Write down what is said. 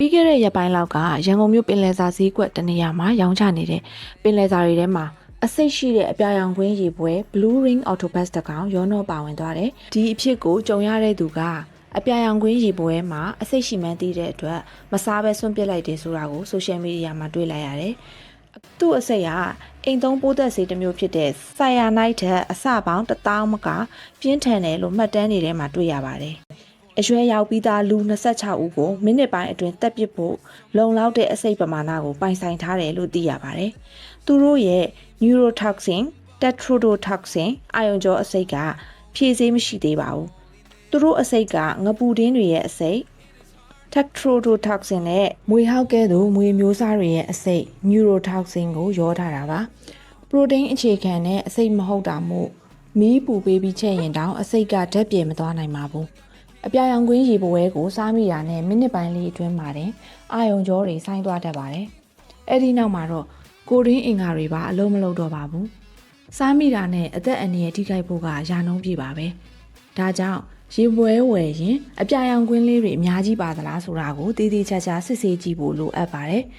ပြီးခဲ့တဲ့ရက်ပိုင်းလောက်ကရန်ကုန်မြို့ပင်လယ်စာဈေးကွက်တနေရာမှာရောင်းချနေတဲ့ပင်လယ်စာတွေထဲမှာအစိတ်ရှိတဲ့အပြာရောင်ကွင်းရေပွဲ Blue Ring Autobus တကောင်ရောနှောပါဝင်သွားတယ်။ဒီအဖြစ်ကိုကြုံရတဲ့သူကအပြာရောင်ကွင်းရေပွဲမှာအစိတ်ရှိမှန်းသိတဲ့အတွက်မစားပဲဆွန့်ပစ်လိုက်တယ်ဆိုတာကိုဆိုရှယ်မီဒီယာမှာတွေ့လိုက်ရတယ်။သူ့အစိတ်ကအိမ်သုံးပိုးသက်ဆေးတစ်မျိုးဖြစ်တဲ့ဆိုင်ယာနိုက်ထက်အစပေါင်းတစ်တောင်းမကပြင်းထန်တယ်လို့မှတ်တမ်းတွေထဲမှာတွေ့ရပါတယ်။ အရွယ်ရောက်ပြီးသားလူ26ဦးကိုမိနစ်ပိုင်းအတွင်းတက်ပစ်ဖို့လုံလောက်တဲ့အစိတ်ပမာဏကိုပိုင်ဆိုင်ထားတယ်လို့သိရပါတယ်။သူတို့ရဲ့ neurotoxin, tetrodotoxin အာယုံကြောအစိတ်ကဖြည့်ဆေးမရှိသေးပါဘူး။သူတို့အစိတ်ကငပူတင်းတွေရဲ့အစိတ် tetrodotoxin နဲ့မွေဟောက်ကဲ့သို့မွေမျိုးစားတွေရဲ့အစိတ် neurotoxin ကိုရောထားတာပါ။ပရိုတိန်းအခြေခံနဲ့အစိတ်မဟုတ်တာမို့မီးပူပေးပြီးချက်ရင်တောင်အစိတ်ကဓာတ်ပြေမသွားနိုင်ပါဘူး။ အပြာရောင်ကွင်းရေပွဲကိုစားမိတာနဲ့မိနစ်ပိုင်းလေးအတွင်းမှာတင်အာယုံကြောတွေဆိုင်းသွားတတ်ပါတယ်။အဲ့ဒီနောက်မှာတော့ကိုရင်းအင်္ဂါတွေပါအလုံးမလုံးတော့ပါဘူး။စားမိတာနဲ့အသက်အန္တရာယ်ထိခိုက်ဖို့ကရာနှုန်းပြပါပဲ။ဒါကြောင့်ရေပွဲဝယ်ရင်အပြာရောင်ကွင်းလေးတွေအများကြီးပါသလားဆိုတာကိုတည်တည်ချာချာစစ်ဆေးကြည့်ဖို့လိုအပ်ပါတယ်။